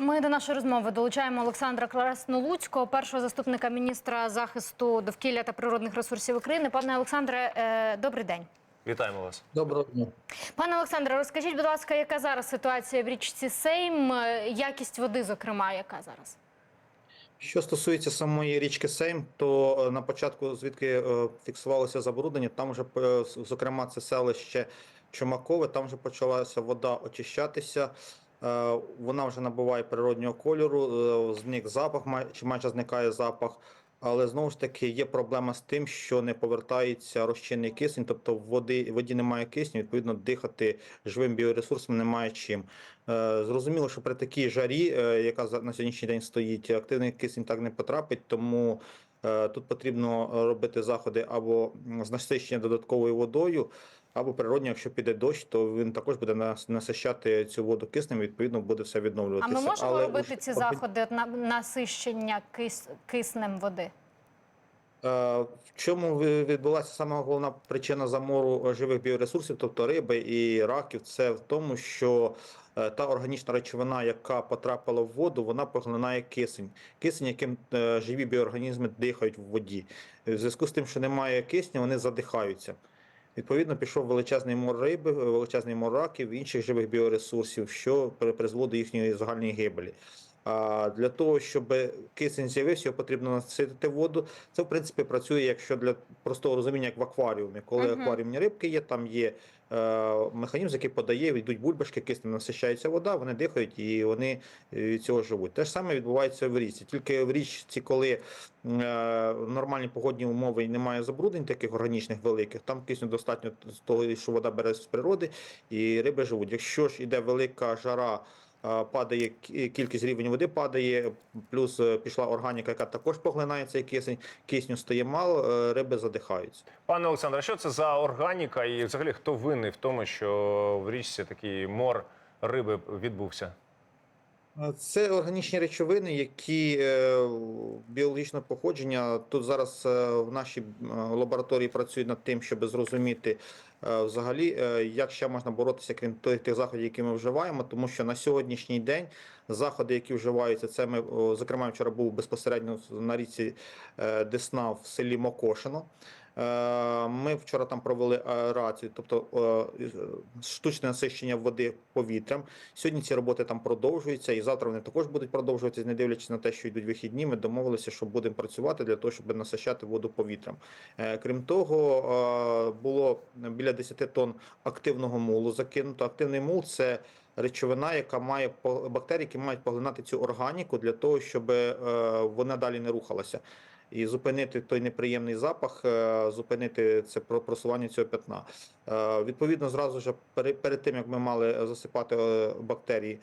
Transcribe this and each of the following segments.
Ми до нашої розмови долучаємо Олександра Краснолуцького, першого заступника міністра захисту довкілля та природних ресурсів України. Пане Олександре, е, добрий день. Вітаємо вас. Доброго дня. Пане Олександре, розкажіть, будь ласка, яка зараз ситуація в річці Сейм? Е, Якість води, зокрема, яка зараз? Що стосується самої річки Сейм, то е, на початку, звідки фіксувалося забруднення, там вже зокрема це селище Чумакове, там вже почалася вода очищатися. Е, Вона вже набуває природнього кольору, е, зник запах, чи майже зникає запах. Але знову ж таки є проблема з тим, що не повертається розчинний кисень, тобто в води, воді немає кисню, відповідно, дихати живим біоресурсом немає чим. Е, Зрозуміло, що при такій жарі, е, яка на сьогоднішній день стоїть, активний кисень так не потрапить, тому тут потрібно робити заходи або з насичення додатковою водою, або природньо, якщо піде дощ, то він також буде насищати цю воду киснем, відповідно буде все відновлюватися. А ми можемо Але робити уже ці заходи на насищення кис- киснем води? Е, В чому відбулася саме головна причина замору живих біоресурсів, тобто риби і раків, це в тому, що е, та органічна речовина, яка потрапила в воду, вона поглинає кисень. Кисень, яким е, живі біоорганізми дихають в воді. В зв'язку з тим, що немає кисню, вони задихаються. Відповідно, пішов величезний мор риби, величезний мор раків, інших живих біоресурсів, що при- призвело до їхньої загальної гибелі. А для того, щоб кисень з'явився, його потрібно наситити воду. Це, в принципі, працює, якщо для простого розуміння, як в акваріумі. Коли Мгм. акваріумні рибки є, там є е, механізм, який подає, йдуть бульбашки, киснем насищається вода, вони дихають і вони е, від цього живуть. Те ж саме відбувається в річці. Тільки в річці, коли е, нормальні погодні умови і немає забруднень таких органічних великих, там кисню достатньо з того, що вода бере з природи, і риби живуть. Якщо ж іде велика жара, падає кі- кількість рівень води падає, плюс е, пішла органіка, яка також поглинає цей кисень, кисню стає мало, е, риби задихаються. Пане Олександре, що це за органіка і взагалі хто винний в тому, що в річці такий мор риби відбувся? Е, Це органічні речовини, які біологічне біологічного походження. Тут зараз е, в нашій е, лабораторії працюють над тим, щоб зрозуміти е, взагалі, е, як ще можна боротися, крім тих заходів, які ми вживаємо, тому що на сьогоднішній день заходи, які вживаються, це ми, зокрема, вчора був безпосередньо на річці е, Десна в селі Мокошино. Е, Ми вчора там провели аерацію, тобто е, штучне насищення води повітрям. Сьогодні ці роботи там продовжуються, і завтра вони також будуть продовжуватися, не дивлячись на те, що йдуть вихідні. Ми домовилися, що будемо працювати для того, щоб насищати воду повітрям. Крім того, було біля 10 тонн активного мулу закинуто. Активний мул це речовина, яка має бактерії, які мають поглинати цю органіку для того, щоб е, вона далі не рухалася. І зупинити той неприємний запах, е, зупинити це про- просування цього пятна. Е, Відповідно, зразу ж пере- перед тим як ми мали засипати бактерії,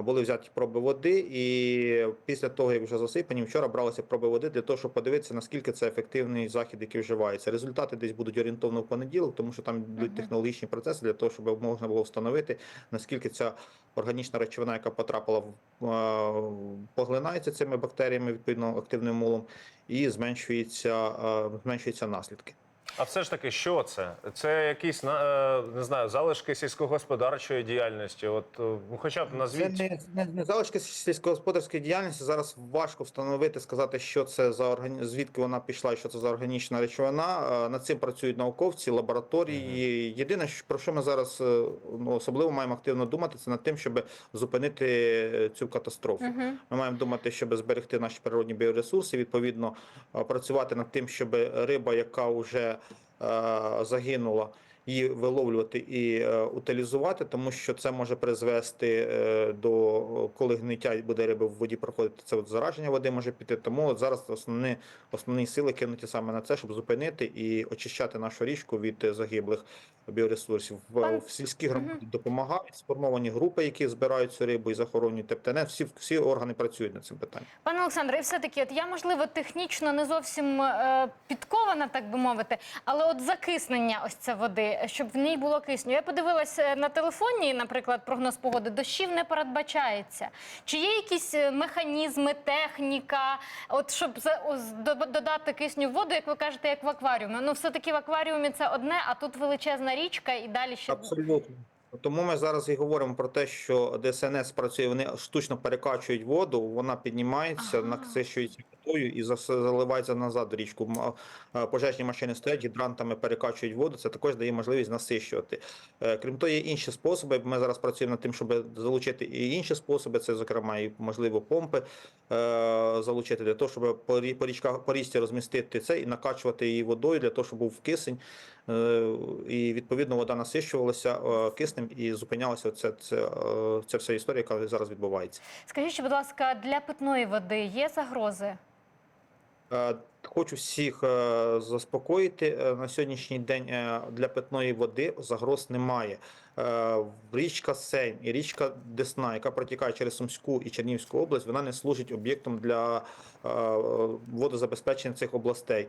були взяті проби води, і після того, як вже засипані, вчора бралися проби води для того, щоб подивитися, наскільки це ефективний захід, який вживається. Результати десь будуть орієнтовно в понеділок, тому що там йдуть технологічні процеси для того, щоб можна було встановити, наскільки ця органічна речовина, яка потрапила в поглинається цими бактеріями, відповідно активним мулом, і зменшується, зменшуються наслідки. А все ж таки, що це? Це якісь на- е, не знаю, залишки сільськогосподарчої діяльності. От е, ну, хоча б назвіть. Це не, не, не залишки сільськогосподарської діяльності. Зараз важко встановити, сказати, що це за органі... звідки вона пішла і що це за органічна речовина. Е, Над цим працюють науковці, лабораторії. Єдине, що- про що ми зараз е, ну, особливо маємо активно думати, це над тим, щоб зупинити е, цю катастрофу. Мгм. Ми маємо думати, щоб зберегти наші природні біоресурси, відповідно е, працювати над тим, щоб риба, яка вже загинула, її виловлювати і е, утилізувати, тому що це може призвести е, до коли гниття буде риби в воді проходити. Це от зараження води може піти. Тому зараз основні основні сили кинуті саме на це, щоб зупинити і очищати нашу річку від е, загиблих біоресурсів. В, Пан- в сільські громади допомагають сформовані групи, які збирають цю рибу і захоронюють ТПТН. Всі всі органи працюють над цим питанням. Пане Олександре, і все-таки, от я можливо технічно не зовсім підкована, так би мовити, але от закиснення ось це води, щоб в ній було кисню. Я подивилася на телефоні, наприклад, прогноз погоди, дощів не передбачається. Чи є якісь е, механізми, техніка, от щоб додати кисню в воду, як ви кажете, як в акваріумі? Ну, все-таки в акваріумі це одне, а тут величезна річка і далі ще Абсолютно. Тому ми зараз і говоримо про те, що ДСНС працює, вони штучно перекачують воду, вона піднімається, Ага. насичується водою і заливається назад в річку. Пожежні машини стоять, гідрантами перекачують воду, це також дає можливість насищувати. Е, Крім того, є інші способи. Ми зараз працюємо над тим, щоб залучити і інші способи, це, зокрема, і можливо помпи е, залучити для того, щоб по річках по річці розмістити це і накачувати її водою для того, щоб був кисень. Е, І відповідно вода насищувалася киснем і зупинялася це, це, ця вся історія, яка зараз відбувається. Скажіть, будь ласка, для питної води є загрози? Е, Хочу всіх е, заспокоїти. Е, На сьогоднішній день для питної води загроз немає. Річка Сейм і річка Десна, яка протікає через Сумську і Чернігівську область, вона не служить об'єктом для водозабезпечення цих областей.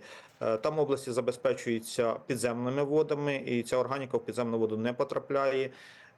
Там області забезпечуються підземними водами, і ця органіка в підземну воду не потрапляє.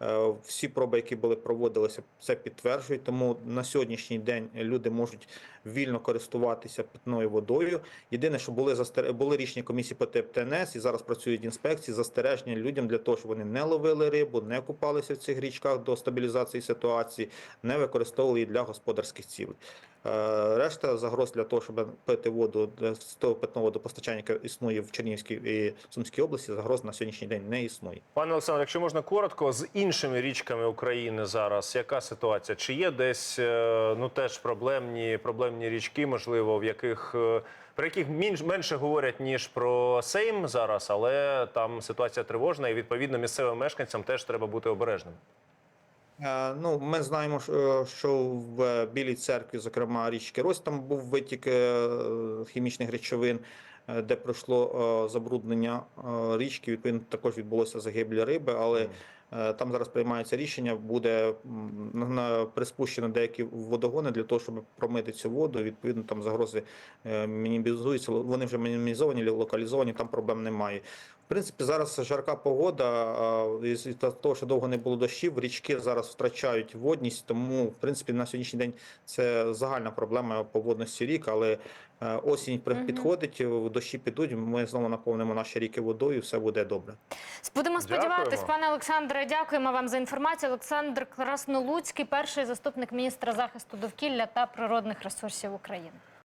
Е, Всі проби, які були проводилися, це підтверджують. Тому на сьогоднішній день люди можуть вільно користуватися питною водою. Єдине, що були застер... були рішення комісії по ТНС, і зараз працюють інспекції застереження людям для того, щоб вони не ловили рибу, не купалися в цих річках до стабілізації ситуації, не використовували її для господарських цілей. Е, Решта загроз для того, щоб пити воду е, з того питного водопостачання, яке існує в Чернігівській і Сумській області, загроз на сьогоднішній день не існує. Пане Олександр, якщо можна коротко, з іншими річками України зараз яка ситуація? Чи є десь е, ну теж проблемні, проблемні річки, можливо, в яких про яких менше говорять ніж про Сейм зараз, але там ситуація тривожна, і відповідно місцевим мешканцям теж треба бути обережним. Е, Ну, ми знаємо, що- в Білій церкві, зокрема, річки Рось, там був витік е, хімічних речовин, е, де пройшло забруднення річки. Відповідно, також відбулося загибля риби, але там зараз приймається рішення, буде приспущено деякі водогони для того, щоб промити цю воду. Відповідно, там загрози мінімізуються. Вони вже мінімізовані, локалізовані, там проблем немає. В принципі, зараз жарка погода, із із того, що довго не було дощів, річки зараз втрачають водність, тому в принципі на сьогоднішній день це загальна проблема по водності рік, але е, осінь підходить, дощі підуть, ми знову наповнимо наші ріки водою, все буде добре. Будемо сподіватись, Дякуємо. пане Олександре. Дякуємо вам за інформацію. Олександр Краснолуцький, перший заступник міністра захисту довкілля та природних ресурсів України.